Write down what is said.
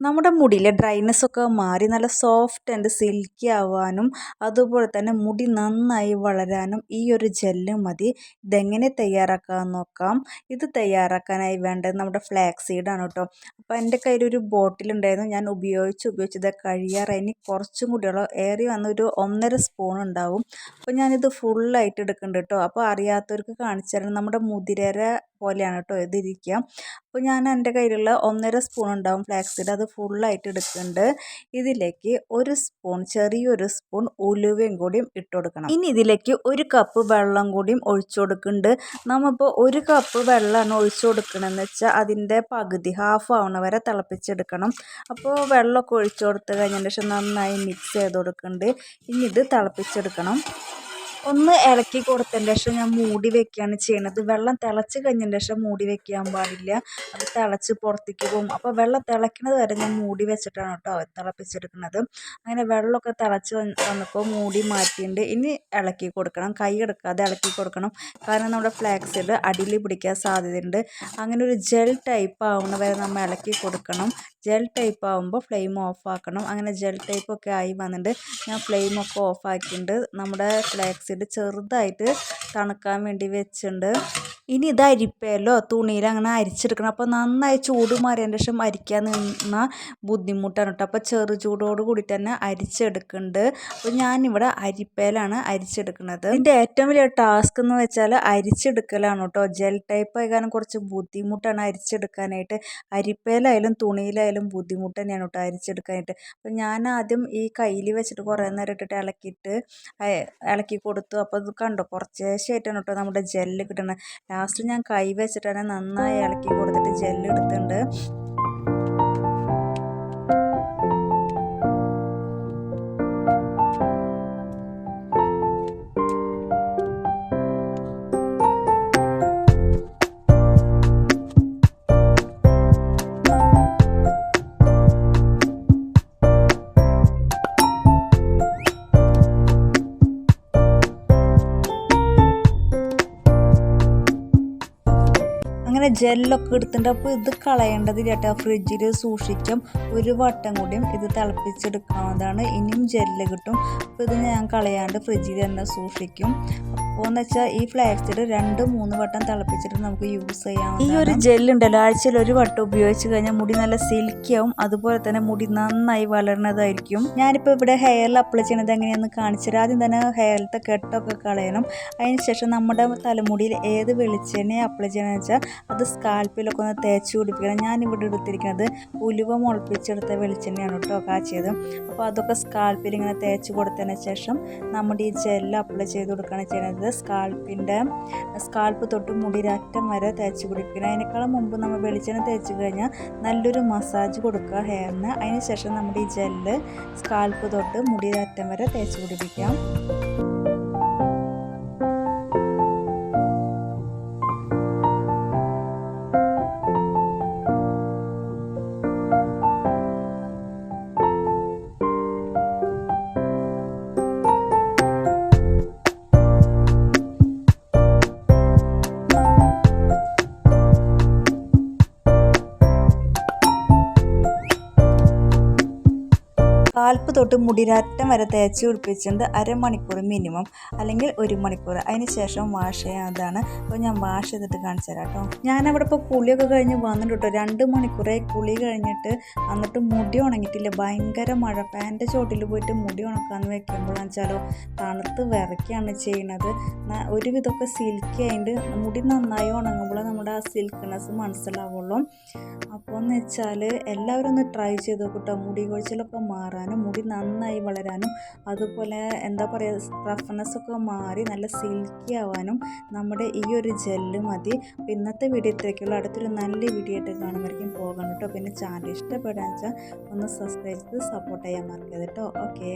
നമ്മുടെ മുടിയിലെ ഡ്രൈനെസ് ഒക്കെ മാറി നല്ല സോഫ്റ്റ് ആൻഡ് സിൽക്കി ആവാനും അതുപോലെ തന്നെ മുടി നന്നായി വളരാനും ഈ ഒരു ജെല്ല് മതി. ഇതെങ്ങനെ തയ്യാറാക്കാമെന്ന് നോക്കാം? ഇത് തയ്യാറാക്കാനായി വേണ്ടത് നമ്മുടെ ഫ്ലാക്സ് സീഡാണ് കേട്ടോ അപ്പോൾ എന്റെ കയ്യിൽ ഒരു ബോട്ടിലുണ്ടായിരുന്നു ഞാൻ ഉപയോഗിച്ച് ഉപയോഗിച്ചത് കഴിയാറായി ഇനി കുറച്ചും കൂടിയുള്ള ഏറി വന്നൊരു ഒന്നര സ്പൂൺ ഉണ്ടാവും. അപ്പോൾ ഞാനിത് ഫുള്ളായിട്ട് എടുക്കുന്നുണ്ട് കേട്ടോ അപ്പോൾ അറിയാത്തവർക്ക് കാണിച്ചു തരണം നമ്മുടെ മുതിരര പോലെയാണ് കേട്ടോ ഇതിരിക്കുക അപ്പോൾ ഞാൻ എന്റെ കയ്യിലുള്ള ഒന്നര സ്പൂൺ ഉണ്ടാവും ഫ്ലാക്സ് സീഡ് അത് ഫുള്ളായിട്ട് എടുക്കുന്നുണ്ട് ഇതിലേക്ക് ഒരു സ്പൂൺ ചെറിയൊരു സ്പൂൺ ഉലുവയും കൂടിയും ഇട്ട് കൊടുക്കണം. ഇനി ഇതിലേക്ക് ഒരു കപ്പ് വെള്ളം കൂടിയും ഒഴിച്ചു കൊടുക്കുന്നുണ്ട്. നമ്മളിപ്പോൾ ഒരു കപ്പ് വെള്ളമാണ് ഒഴിച്ചു കൊടുക്കണമെന്ന് വെച്ചാൽ അതിന്റെ പകുതി ഹാഫ് ആവണ വരെ തിളപ്പിച്ചെടുക്കണം. അപ്പോൾ വെള്ളമൊക്കെ ഒഴിച്ചു കൊടുത്ത് കഴിഞ്ഞതിന് ശേഷം നന്നായി മിക്സ് ചെയ്ത് കൊടുക്കുന്നുണ്ട്. ഇനി ഇത് തിളപ്പിച്ചെടുക്കണം. ഒന്ന് ഇളക്കി കൊടുത്തതിന് ശേഷം ഞാൻ മൂടി വെക്കുകയാണ് ചെയ്യുന്നത് വെള്ളം തിളച്ച് കഴിഞ്ഞതിന് ശേഷം മൂടി വെക്കാൻ പാടില്ല. അത് തിളച്ച് പുറത്തേക്ക് പോകും. അപ്പോൾ വെള്ളം തിളയ്ക്കുന്നത് വരെ ഞാൻ മൂടി വെച്ചിട്ടാണ് കേട്ടോ തിളപ്പിച്ചെടുക്കുന്നത്. അങ്ങനെ വെള്ളമൊക്കെ തിളച്ച് വന്നപ്പോൾ മൂടി മാറ്റിയിട്ട് ഇനി ഇളക്കി കൊടുക്കണം. കൈ എടുക്കാതെ ഇളക്കി കൊടുക്കണം. കാരണം നമ്മുടെ ഫ്ലാക്സിൽ അടിയിൽ പിടിക്കാൻ സാധ്യതയുണ്ട്. അങ്ങനെ ഒരു ജെൽ ടൈപ്പ് ആവുന്ന വരെ നമ്മൾ ഇളക്കി കൊടുക്കണം. ജെൽ ടൈപ്പ് ആകുമ്പോൾ ഫ്ലെയിം ഓഫ് ആക്കണം. അങ്ങനെ ജെൽ ടൈപ്പ് ഒക്കെ ആയി വന്നിട്ട് ഞാൻ ഫ്ലെയിമൊക്കെ ഓഫ് ആക്കിയിട്ടുണ്ട്. നമ്മുടെ ഫ്ലാക്സിൽ ചെറുതായിട്ട് തണുക്കാൻ വേണ്ടി വെച്ചിട്ടുണ്ട്. ഇനി ഇത് അരിപ്പയിലോ തുണിയിൽ അങ്ങനെ അരിച്ചെടുക്കണം. അപ്പോൾ നന്നായി ചൂട് മാറിയതിന് ശേഷം അരിക്കാൻ നിന്ന ബുദ്ധിമുട്ടാണ് കേട്ടോ. അപ്പോൾ ചെറു ചൂടോട് കൂടി തന്നെ അരിച്ചെടുക്കുന്നുണ്ട്. അപ്പോൾ ഞാനിവിടെ അരിപ്പയിലാണ് അരിച്ചെടുക്കുന്നത്. ഇതിന്റെ ഏറ്റവും വലിയ ടാസ്ക് എന്ന് വെച്ചാൽ അരിച്ചെടുക്കലാണ് കേട്ടോ. ജെൽ ടൈപ്പ് ആയി കാരണം കുറച്ച് ബുദ്ധിമുട്ടാണ് അരിച്ചെടുക്കാനായിട്ട്. അരിപ്പയിലായാലും തുണിയിലായാലും ബുദ്ധിമുട്ട് തന്നെയാണ് കേട്ടോ അരിച്ചെടുക്കാനായിട്ട്. അപ്പോൾ ഞാൻ ആദ്യം ഈ കയ്യിൽ വെച്ചിട്ട് കുറേ നേരം ഇട്ടിട്ട് ഇളക്കിയിട്ട് ഇളക്കി കൊടുത്തു. അപ്പോൾ അത് കണ്ടോ കുറച്ചേശമായിട്ടാണ് കേട്ടോ നമ്മുടെ ജെല്ല് കിട്ടുന്നത്. ലാസ്റ്റ് ഞാൻ കൈ വെച്ചിട്ടാണ് നന്നായി ഇളക്കി കൊടുത്തിട്ട് ജെല്ല് അങ്ങനെ ജെല്ലൊക്കെ എടുത്തിട്ടുണ്ട്. അപ്പോൾ ഇത് കളയേണ്ടത് ചേട്ടാ ഫ്രിഡ്ജിൽ സൂക്ഷിക്കും. ഒരു വട്ടം കൂടിയും ഇത് തിളപ്പിച്ചെടുക്കാവുന്നതാണ്. ഇനിയും ജെല്ല് കിട്ടും. അപ്പോൾ ഇത് ഞാൻ കളയാണ്ട് ഫ്രിഡ്ജിൽ തന്നെ സൂക്ഷിക്കും. എന്ന് വെച്ചാൽ ഈ ഫ്ലാക്സിഡ് രണ്ട് മൂന്ന് വട്ടം തിളപ്പിച്ചിട്ട് നമുക്ക് യൂസ് ചെയ്യാം. ഈ ഒരു ജെല്ലുണ്ടല്ലോ ആഴ്ചയിൽ ഒരു വട്ടം ഉപയോഗിച്ച് കഴിഞ്ഞാൽ മുടി നല്ല സിൽക്കിയാവും അതുപോലെ തന്നെ മുടി നന്നായി വളരുന്നതായിരിക്കും. ഞാനിപ്പോൾ ഇവിടെ ഹെയറിൽ അപ്ലൈ ചെയ്യണത് എങ്ങനെയാണെന്ന് കാണിച്ചത് ആദ്യം തന്നെ ഹെയറിലത്തെ കെട്ടൊക്കെ കളയണം. അതിനുശേഷം നമ്മുടെ തലമുടിയിൽ ഏത് വെളിച്ചെണ്ണ അപ്ലൈ ചെയ്യണമെന്ന് വെച്ചാൽ അത് സ്കാൽപ്പിലൊക്കെ ഒന്ന് തേച്ച് പിടിപ്പിക്കണം. ഞാനിവിടെ എടുത്തിരിക്കുന്നത് ഉലുവ മുളപ്പിച്ചെടുത്ത വെളിച്ചെണ്ണയാണ് കേട്ടോ കാച്ചിയത്. അപ്പോൾ അതൊക്കെ സ്കാൽപ്പിൽ ഇങ്ങനെ തേച്ച് കൊടുത്തതിന് ശേഷം നമ്മുടെ ഈ ജെല്ല് അപ്ലൈ ചെയ്ത് കൊടുക്കുകയാണ് ചെയ്യുന്നത് സ്കാൾപ്പിന്റെ സ്കാൾപ്പ് തൊട്ട് മുടിരറ്റം വരെ തേച്ച് പിടിപ്പിക്കണം. അതിനേക്കാളും മുമ്പ് നമ്മൾ വെളിച്ചെണ്ണ തേച്ച് കഴിഞ്ഞാൽ നല്ലൊരു മസാജ് കൊടുക്കുക ഹെയറിന്. അതിന് ശേഷം നമ്മുടെ ഈ ജെല്ല് സ്കാൾപ്പ് തൊട്ട് മുടിരറ്റം വരെ തേച്ച് പിടിപ്പിക്കാം. കാൽപ്പ് തൊട്ട് മുടിരാറ്റം വരെ തേച്ച് പിടിപ്പിച്ചിട്ടുണ്ട്. അരമണിക്കൂർ മിനിമം അല്ലെങ്കിൽ ഒരു മണിക്കൂർ. അതിന് ശേഷം വാഷ് ചെയ്യാതാണ് അപ്പോൾ ഞാൻ വാഷ് ചെയ്തിട്ട് കാണിച്ചു തരാം കേട്ടോ. ഞാനവിടെ ഇപ്പോൾ കുളിയൊക്കെ കഴിഞ്ഞ് വന്നിട്ട് കേട്ടോ. രണ്ട് മണിക്കൂറേ കുളി കഴിഞ്ഞിട്ട് വന്നിട്ട് മുടി ഉണങ്ങിയിട്ടില്ല. ഭയങ്കര മഴ. പാന്റെ ചോട്ടിൽ പോയിട്ട് മുടി ഉണക്കാന്ന് വെക്കുമ്പോഴാണെന്ന് വെച്ചാലോ തണുത്ത് വിറയ്ക്കുകയാണ് ചെയ്യുന്നത്. ഒരുവിധമൊക്കെ സിൽക്കി ആയിട്ട് മുടി നന്നായി ഉണങ്ങുമ്പോൾ നമ്മുടെ ആ സിൽക്ക്നെസ് മനസ്സിലാവുള്ളൂ. അപ്പോൾ എന്ന് വെച്ചാൽ എല്ലാവരും ഒന്ന് ട്രൈ ചെയ്ത് നോക്കൂട്ടോ മുടി കൊഴിച്ചിലൊക്കെ മാറാൻ വളരാനും മുടി നന്നായി വളരാനും അതുപോലെ എന്താ പറയുക റഫ്നെസ്സൊക്കെ മാറി നല്ല സിൽക്കി ആവാനും നമ്മുടെ ഈ ഒരു ജെല്ല് മതി. അപ്പോൾ ഇന്നത്തെ വീഡിയോ ഇത്രയ്ക്കുള്ള അടുത്തൊരു നല്ല വീഡിയോ ആയിട്ട് കാണുമ്പോഴേക്കും പോകണം കേട്ടോ. പിന്നെ ചാനൽ ഇഷ്ടപ്പെടാന്ന് വെച്ചാൽ ഒന്ന് സബ്സ്ക്രൈബ് ചെയ്ത് സപ്പോർട്ട് ചെയ്യാൻ മറക്കരുത് കേട്ടോ. ഓക്കെ